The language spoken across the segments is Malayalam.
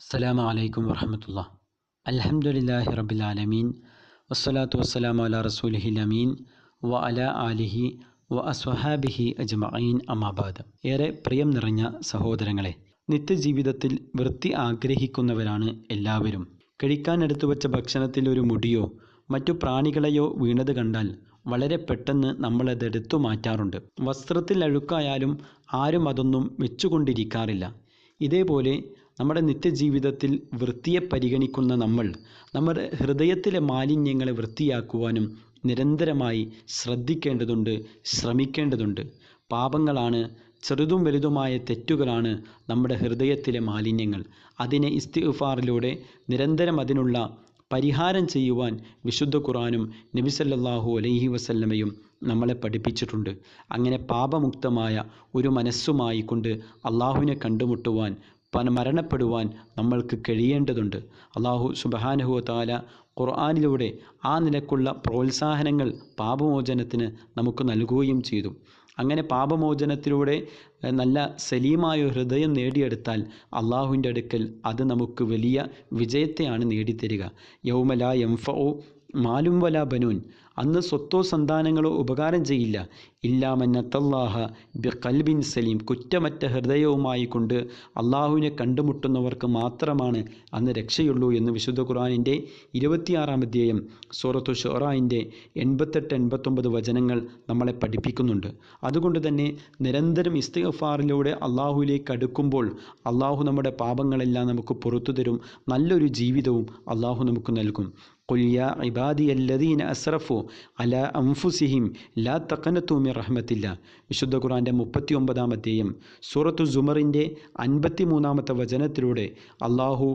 അസ്സലാമു അലൈക്കും വറഹമത്തുള്ള അലഹമുല്ലാഹി റബ്ബിൽ ആലമീൻ വസ്സലാത്തു വസ്സലാം അല റസൂലിഹി അമീൻ വ അല ആലിഹി വ അസ്വഹാബിഹി അജ്മഈൻ അമാബാദ് ഏറെ പ്രിയം നിറഞ്ഞ സഹോദരങ്ങളെ നിത്യജീവിതത്തിൽ വൃത്തി ആഗ്രഹിക്കുന്നവരാണ് എല്ലാവരും. കഴിക്കാൻ എടുത്തു വച്ച ഭക്ഷണത്തിൽ ഒരു മുടിയോ മറ്റു പ്രാണികളെയോ വീണത് കണ്ടാൽ വളരെ പെട്ടെന്ന് നമ്മളത് എടുത്തു മാറ്റാറുണ്ട്. വസ്ത്രത്തിൽ അഴുക്കായാലും ആരും അതൊന്നും വെച്ചുകൊണ്ടിരിക്കാറില്ല. ഇതേപോലെ നമ്മുടെ നിത്യജീവിതത്തിൽ വൃത്തിയെ പരിഗണിക്കുന്ന നമ്മൾ നമ്മുടെ ഹൃദയത്തിലെ മാലിന്യങ്ങളെ വൃത്തിയാക്കുവാനും നിരന്തരമായി ശ്രദ്ധിക്കേണ്ടതുണ്ട് ശ്രമിക്കേണ്ടതുണ്ട്. പാപങ്ങളാണ് ചെറുതും വലുതുമായ തെറ്റുകളാണ് നമ്മുടെ ഹൃദയത്തിലെ മാലിന്യങ്ങൾ. അതിനെ ഇസ്തിഫാറിലൂടെ നിരന്തരം അതിനുള്ള പരിഹാരം ചെയ്യുവാൻ വിശുദ്ധ ഖുറാനും നബിസല്ലാഹു അലൈഹി വസല്ലമയും നമ്മളെ പഠിപ്പിച്ചിട്ടുണ്ട്. അങ്ങനെ പാപമുക്തമായ ഒരു മനസ്സുമായി കൊണ്ട് അള്ളാഹുവിനെ കണ്ടുമുട്ടുവാൻ മരണപ്പെടുവാൻ നമ്മൾക്ക് കഴിയേണ്ടതുണ്ട്. അള്ളാഹു സുബഹാനഹു താല ഖുർആാനിലൂടെ ആ നിലക്കുള്ള പ്രോത്സാഹനങ്ങൾ പാപമോചനത്തിന് നമുക്ക് നൽകുകയും ചെയ്തു. അങ്ങനെ പാപമോചനത്തിലൂടെ നല്ല സലീമായ ഹൃദയം നേടിയെടുത്താൽ അള്ളാഹുവിന്റെ അടുക്കൽ അത് നമുക്ക് വലിയ വിജയത്തെയാണ് നേടിത്തരിക. യൗമല എംഫഒ മാലും വല ബനൂൻ. അന്ന് സ്വത്തോ സന്താനങ്ങളോ ഉപകാരം ചെയ്യില്ല ഇല്ലാമന്നത്തല്ലാഹ ബി കൽബിൻ സലീം കുറ്റമറ്റ ഹൃദയവുമായി കൊണ്ട് അള്ളാഹുവിനെ കണ്ടുമുട്ടുന്നവർക്ക് മാത്രമാണ് അന്ന് രക്ഷയുള്ളൂ എന്ന് വിശുദ്ധ ഖുർആാനിൻ്റെ ഇരുപത്തിയാറാം അധ്യായം സൂറത്തു ഷൊറായിൻ്റെ എൺപത്തെട്ട് എൺപത്തൊമ്പത് വചനങ്ങൾ നമ്മളെ പഠിപ്പിക്കുന്നുണ്ട് അതുകൊണ്ട് തന്നെ നിരന്തരം ഇസ്തിഗഫാറിലൂടെ അള്ളാഹുവിലേക്ക് അടുക്കുമ്പോൾ അള്ളാഹു നമ്മുടെ പാപങ്ങളെല്ലാം നമുക്ക് പുറത്തു തരും നല്ലൊരു ജീവിതവും അള്ളാഹു നമുക്ക് നൽകും قل يا عبادي الذين أسرفوا അല അംഫുസിഹിം ലാ തക്കനത്തൂമി റഹ്മത്തില്ല. വിശുദ്ധ ഖുറാന്റെ മുപ്പത്തി ഒമ്പതാമത്തെയും സൂറത്തു ജുമറിന്റെ അൻപത്തി മൂന്നാമത്തെ വചനത്തിലൂടെ അള്ളാഹു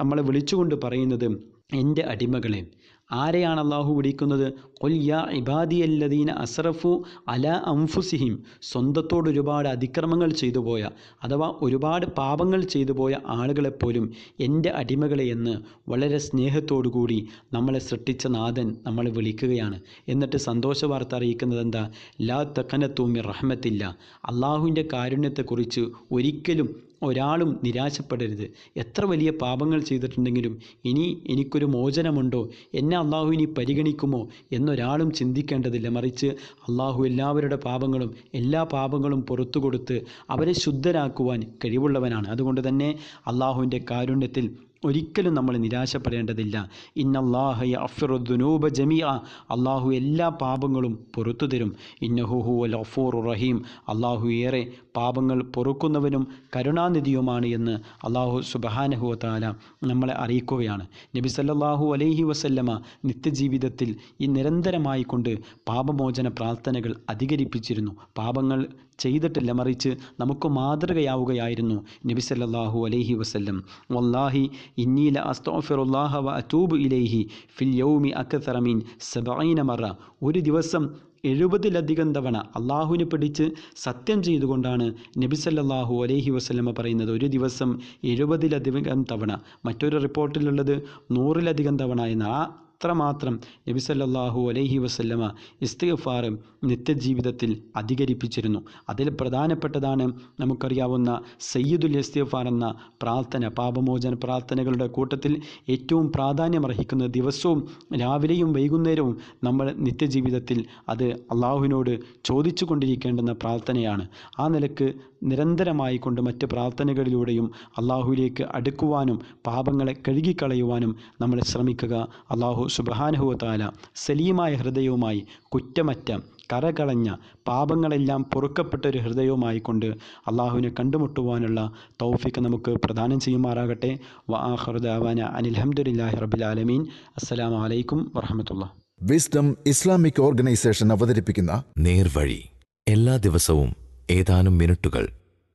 നമ്മളെ വിളിച്ചുകൊണ്ട് പറയുന്നത് എന്റെ അടിമകളെ ആരെയാണ് അള്ളാഹു വിളിക്കുന്നത്? കൊൽ യാ ഇബാദിയല്ലദീന അസറഫു അല അംഫുസിഹിം സ്വന്തത്തോട് ഒരുപാട് അതിക്രമങ്ങൾ ചെയ്തു പോയ അഥവാ ഒരുപാട് പാപങ്ങൾ ചെയ്തു പോയ ആളുകളെപ്പോലും എന്റെ അടിമകളെ എന്ന് വളരെ സ്നേഹത്തോടുകൂടി നമ്മളെ സൃഷ്ടിച്ച നാഥൻ നമ്മളെ വിളിക്കുകയാണ്. എന്നിട്ട് സന്തോഷ വാർത്ത അറിയിക്കുന്നത് എന്താ? ലാ തക്കനത്തൂമി റഹ്മത്തില്ല. അള്ളാഹുവിന്റെ കാരുണ്യത്തെക്കുറിച്ച് ഒരിക്കലും ഒരാളും നിരാശപ്പെടരുത്. എത്ര വലിയ പാപങ്ങൾ ചെയ്തിട്ടുണ്ടെങ്കിലും ഇനി എനിക്കൊരു മോചനമുണ്ടോ? എന്നെ അള്ളാഹു ഇനി പരിഗണിക്കുമോ? എന്നൊരാളും ചിന്തിക്കേണ്ടതില്ല. മറിച്ച് അള്ളാഹു എല്ലാവരുടെ പാപങ്ങളും എല്ലാ പാപങ്ങളും പുറത്തു കൊടുത്ത് അവരെ ശുദ്ധരാക്കുവാൻ കഴിവുള്ളവനാണ്. അതുകൊണ്ട് തന്നെ അള്ളാഹുവിന്റെ കാരുണ്യത്തിൽ ഒരിക്കലും നമ്മൾ നിരാശപ്പെടേണ്ടതില്ല. ഇന്നല്ലാഹയ അഫിറുദ്നൂബ ജമിയ അള്ളാഹു എല്ലാ പാപങ്ങളും പുറത്തു തരും. ഇന്നഹുഹു അൽ അഫൂർ റഹീം. അള്ളാഹു ഏറെ പാപങ്ങൾ പൊറുക്കുന്നവനും കരുണാനിധിയുമാണ് എന്ന് അള്ളാഹു സുബഹാനഹു താല നമ്മളെ അറിയിക്കുകയാണ്. നബി സല്ലാഹു അലൈഹി വസല്ലമ നിത്യജീവിതത്തിൽ ഈ നിരന്തരമായി കൊണ്ട് പാപമോചന പ്രാർത്ഥനകൾ അധികരിപ്പിച്ചിരുന്നു. പാപങ്ങൾ ചെയ്തിട്ടില്ല മറിച്ച് നമുക്ക് മാതൃകയാവുകയായിരുന്നു നബി സല്ലാഹു അലൈഹി വസല്ലം. വല്ലാഹി ഇന്നീല അസ്തോഫിറുല്ലാഹ വ അറ്റൂബ് ഇലൈഹി ഫിൽ യൗമി അക്കറമീൻ സബൈനമറ ഒരു ദിവസം എഴുപതിലധികം തവണ അള്ളാഹുവിനെ പിടിച്ച് സത്യം ചെയ്തുകൊണ്ടാണ് നബിസല്ലാഹു അലൈഹി വസ്ലമ പറയുന്നത് ഒരു ദിവസം എഴുപതിലധികം തവണ. മറ്റൊരു റിപ്പോർട്ടിലുള്ളത് നൂറിലധികം തവണ എന്ന് ആ അത്രമാത്രം നബി സല്ലല്ലാഹു അലൈഹി വസല്ലമ ഇസ്തിഗ്ഫാർ നിത്യജീവിതത്തിൽ അധികരിപ്പിച്ചിരുന്നു. അതിൽ പ്രധാനപ്പെട്ടതാണ് നമുക്കറിയാവുന്ന സയ്യിദുൽ ഇസ്തിഗ്ഫാർ എന്ന പ്രാർത്ഥന പാപമോചന പ്രാർത്ഥനകളുടെ കൂട്ടത്തിൽ ഏറ്റവും പ്രാധാന്യം അർഹിക്കുന്ന ദിവസവും രാവിലെയും വൈകുന്നേരവും നമ്മൾ നിത്യജീവിതത്തിൽ അത് അള്ളാഹുവിനോട് ചോദിച്ചു കൊണ്ടിരിക്കേണ്ടുന്ന പ്രാർത്ഥനയാണ്. ആ നിലയ്ക്ക് നിരന്തരമായി കൊണ്ട് മറ്റ് പ്രാർത്ഥനകളിലൂടെയും അള്ളാഹുവിലേക്ക് അടുക്കുവാനും പാപങ്ങളെ കഴുകിക്കളയുവാനും നമ്മൾ ശ്രമിക്കുക. അള്ളാഹു സുബഹാനുഹുവത്താല സലീമായ ഹൃദയവുമായി കുറ്റമറ്റ കരകളഞ്ഞ പാപങ്ങളെല്ലാം പൊറുക്കപ്പെട്ട ഒരു ഹൃദയവുമായി കൊണ്ട് അള്ളാഹുവിനെ കണ്ടുമുട്ടുവാനുള്ള തൗഫിക്ക് നമുക്ക് പ്രദാനം ചെയ്യുമാറാകട്ടെ. വആഹുദാവാന അനിൽഹമുല്ലാഹി ആലമീൻ. അസ്സലാമു അലൈക്കും വറഹമത്തുള്ള വിസ്ഡം ഇസ്ലാമിക് ഓർഗനൈസേഷൻ അവതരിപ്പിക്കുന്ന നേർവഴി. എല്ലാ ദിവസവും ഏതാനും മിനിറ്റുകൾ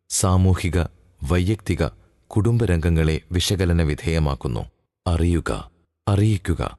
സാമൂഹിക വൈയക്തിക കുടുംബരംഗങ്ങളെ വിശകലന വിധേയമാക്കുന്നു. അറിയുക അറിയിക്കുക